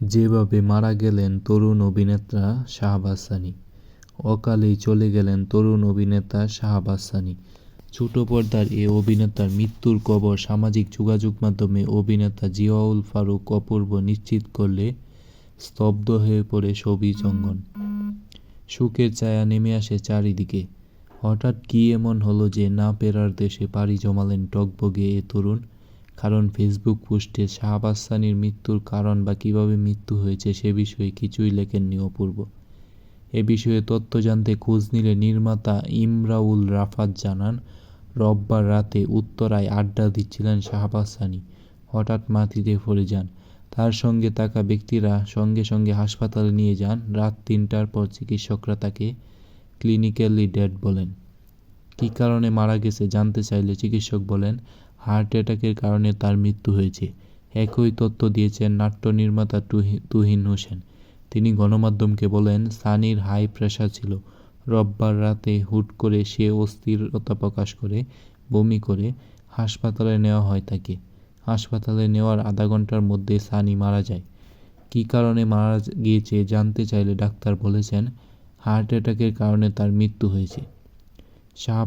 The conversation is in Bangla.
যেভাবে মারা গেলেন তরুণ অভিনেতা শাহবাজ সানি, অকালেই চলে গেলেন তরুণ অভিনেতা শাহবাজ সানি। ছোট পর্দার এ অভিনেতার মৃত্যুর খবর সামাজিক যোগাযোগ মাধ্যমে অভিনেতা জিয়াউল ফারুক অপূর্ব নিশ্চিত করলে স্তব্ধ হয়ে পড়ে সবিজ অঙ্গন শোকের ছায়া নেমে আসে চারিদিকে। হঠাৎ কী এমন হলো যে না পেরার দেশে পাড়ি জমালেন টগবগে এ তরুণ? কারণ ফেসবুক পোস্টে শাহবাজ সানির মৃত্যুর কারণ বা কীভাবে মৃত্যু হয়েছে সে বিষয়ে কিছুই লেখেননি অপূর্ব। এ বিষয়ে তথ্য জানতে খোঁজ নিলে নির্মাতা ইমরাউল রাফাত জানান, রোববার রাতে উত্তরায় আড্ডা দিচ্ছিলেন শাহবাজ সানি হঠাৎ মাটিতে পড়ে যান। তার সঙ্গে থাকা ব্যক্তিরা সঙ্গে সঙ্গে হাসপাতালে নিয়ে যান। রাত তিনটার পর চিকিৎসকরা তাকে ক্লিনিক্যালি ডেড বলেন। কী কারণে মারা গেছে জানতে চাইলে চিকিৎসক বলেন হার্ট অ্যাটাকের কারণে তার মৃত্যু হয়েছে। একই তথ্য দিয়েছেন নাট্য নির্মাতা তুহি- তুহিন হোসেন। তিনি গণমাধ্যমকে বলেন, সানির হাই প্রেশার ছিল। রোববার রাতে হুট করে সে অস্থিরতা প্রকাশ করে, বমি করে হাসপাতালে নেওয়া হয় তাকে। হাসপাতালে নেওয়ার আধা ঘণ্টার মধ্যে সানি মারা যায়। কী কারণে মারা গিয়েছে জানতে চাইলে ডাক্তার বলেছেন, হার্ট অ্যাটাকের কারণে তার মৃত্যু হয়েছে। শাহ